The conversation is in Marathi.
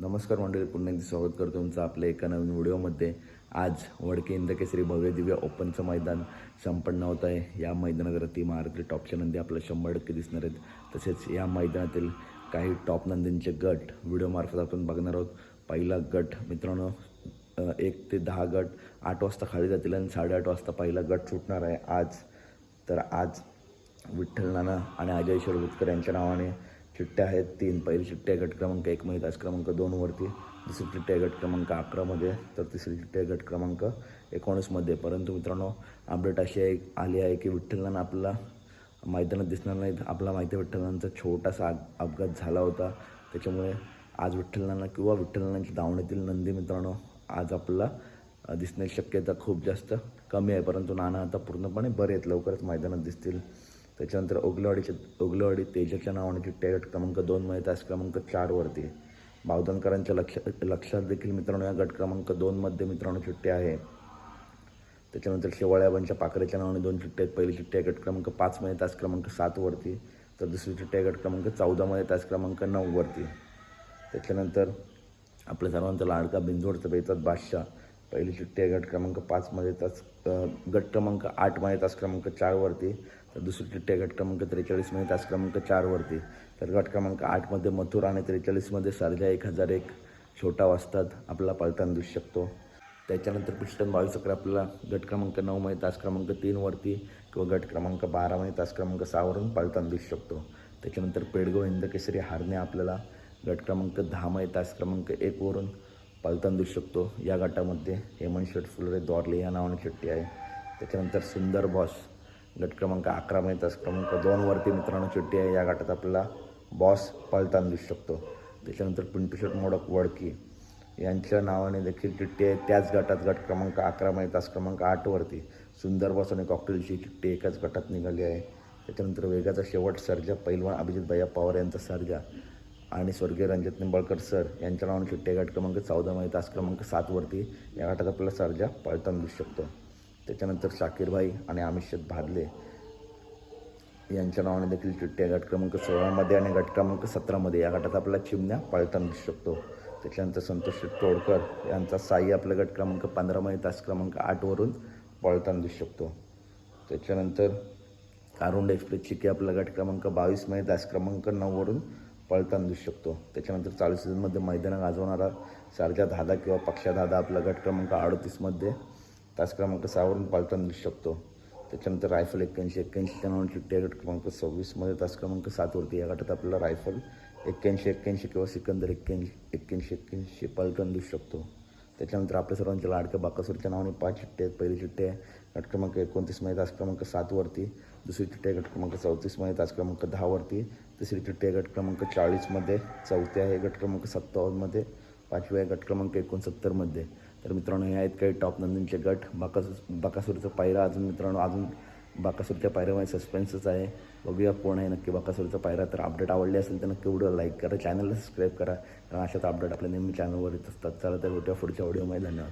नमस्कार मंडळी पुन्हा एकदा स्वागत करतो तुमचं आपल्या एका नवीन व्हिडिओमध्ये. आज वडके इंद्रकेसरी केसरी भव्य दिव्य ओपनचं मैदान संपन्न होत आहे. या मैदानावरती महाराष्ट्र टॉपच्या नंदी आपल्याला शंभर टक्के दिसणार आहेत. तसेच या मैदानातील काही टॉप नंदींचे गट व्हिडिओमार्फत आपण बघणार आहोत. पहिला गट मित्रांनो एक ते दहा गट आठ वाजता खाली जातील आणि साडेआठ वाजता पहिला गट सुटणार आहे. आज तर आज विठ्ठल नाना आणि अजय शिरभुतकर यांच्या नावाने चिठ्ठ्या आहेत तीन. पहिली चिठ्ठी आहे गट क्रमांक एकमध्ये तास क्रमांक दोनवरती दुसरी चिठ्ठी आहे गट क्रमांक अकरामध्ये तर तिसरी चिठ्ठी आहे गट क्रमांक एकोणीसमध्ये परंतु मित्रांनो अपडेट अशी आहे आली आहे की विठ्ठलनान आपला मैदानात दिसणार नाहीत. आपला माहिती आहे छोटासा अपघात झाला होता. त्याच्यामुळे आज विठ्ठलनांना किंवा विठ्ठलांच्या धावण्यातील नंदी मित्रांनो आज आपला दिसण्याची शक्यता खूप जास्त कमी आहे. परंतु नाना आता पूर्णपणे बरे आहेत. लवकरच मैदानात दिसतील. त्याच्यानंतर ओगलेवाडीच्या ओगलवाडी तेजाच्या नावाने चिठ्ठी आहे क्रमांक दोनमध्ये तास क्रमांक चारवरती बावधनकरांच्या लक्ष लक्षात देखील मित्रांनो या गट क्रमांक दोनमध्ये मित्रांनो चिठ्ठी आहे. त्याच्यानंतर शेवाळ्याबांच्या पाखरेच्या नावाने दोन चिठ्ठ्या आहेत. पहिली चिठ्ठी आहे गट क्रमांक पाचमध्ये तास क्रमांक सातवरती तर दुसरी चिठ्ठी आहे गट क्रमांक चौदामध्ये तास क्रमांक नऊवरती त्याच्यानंतर आपल्या सर्वांचा लाडका बिंदोडचा बेतात बादशाह. पहिली सुट्टी आहे गट क्रमांक पाचमध्ये तास गट क्रमांक आठमध्ये तास क्रमांक चारवरती तर दुसरी चिठ्ठी आहे गट क्रमांक त्रेचाळीसमध्ये तास क्रमांक चारवरती तर गट क्रमांक आठमध्ये मथुर आणि त्रेचाळीसमध्ये सर्जा एक हजार एक छोटा वाजतात. आपला पळताना दिसू शकतो. त्याच्यानंतर पिस्टन बावीस अकरा आपल्याला गट क्रमांक नऊमध्ये तास क्रमांक तीनवरती किंवा गट क्रमांक बारामध्ये तास क्रमांक सहावरून पळताना दिसू शकतो. त्याच्यानंतर पेडगाव हिंद हारणे आपल्याला गट क्रमांक दहामध्ये तास क्रमांक एकवरून पालतान देऊ शकतो. या गटामध्ये हेमंत शेठ फुलरे द्वारले या नावाने शेट्टी आहे. त्याच्यानंतर सुंदर बॉस गट क्रमांक अकरामध्ये तास क्रमांक दोनवरती मित्रांनो शेट्टी आहे. या गटात आपल्याला बॉस पालतान देऊ शकतो. त्याच्यानंतर पिंटू शेट मोडक वडकी यांच्या नावाने देखील चिठ्ठी आहे. त्याच गटात गट क्रमांक अकरामध्ये तास क्रमांक आठवरती सुंदर बॉस आणि कॉकटेलची चिठ्ठी एकाच गटात निघाली आहे. त्याच्यानंतर वेगाचा शेवट सर्जा पैलवान अभिजित भैया पवार यांचा सर्जा. आणि स्वर्गीय रणजित निंबाळकर सर यांच्या नावाने चिट्टे आहे गट क्रमांक चौदामध्ये तास क्रमांक सातवरती या गटात आपल्याला सर्जा पळताना दिसू शकतो. त्याच्यानंतर शाकीरभाई आणि अमित भादले यांच्या नावाने देखील चिठ्ठी आहे गट क्रमांक सोळामध्ये आणि गट क्रमांक सतरामध्ये या गटात आपल्याला चिमण्या पळताना दिसू शकतो. त्याच्यानंतर संतोष तोडकर यांचा साई आपल्या गट क्रमांक पंधरामध्ये तास क्रमांक आठवरून पळताना दिसू शकतो. त्याच्यानंतर कारुंड एक्सप्रेस चिके आपला गट क्रमांक बावीसमध्ये तास क्रमांक नऊवरून पळताना दिसू शकतो. त्याच्यानंतर चालू सीझनमध्ये मैदानं गाजवणारा सारख्या धादा किंवा पक्षा धादा आपला गट क्रमांक अडतीसमध्ये तास क्रमांक सहावरून पळताना दिसू शकतो. त्याच्यानंतर रायफल एक्क्याऐंशी एक्क्याऐंशी त्यानंतर चिठ्ठी गट क्रमांक सव्वीसमध्ये तास क्रमांक सातवरती. या गटात आपल्याला रायफल एक्क्याऐंशी एक्क्याऐंशी किंवा सिकंदर एक्क्याऐंशी एक्क्याऐंशी एक्क्याऐंशी पलटन दिसू शकतो. त्याच्यानंतर आपल्या सर्वांच्या लाडक्या बाकासूरच्या नावाने पाच चिट्टे आहेत. पहिली चिट्टे आहे गट क्रमांक एकोणतीसमध्ये तास क्रमांक सातवरती दुसरी चिठ्ठी गट क्रमांक चौतीसमध्ये तास क्रमांक दहावरती तिसरी चिठ्ठी गट क्रमांक चाळीसमध्ये चौथी आहे गट क्रमांक सत्तावन्नमध्ये पाचवी आहे गट क्रमांक एकोणसत्तरमध्ये तर मित्रांनो हे आहेत काही टॉप नंदींचे गट. बाकासूर बाकासूरचा पायरा अजून मित्रांनो अजून बाकासूरच्या पायऱ्यामध्ये सस्पेन्सच आहे. बघूया कोण आहे नक्की बाकासूरचा पायरा. तर अपडेट आवडली असेल तर नक्की व्हिडिओ लाईक करा. चॅनलला सबस्क्राईब करा. कारण अशाच अपडेट आपल्या नेहमी चॅनलवर येत असतात. चला तर भेटूया पुढच्या व्हिडिओमध्ये धन्यवाद.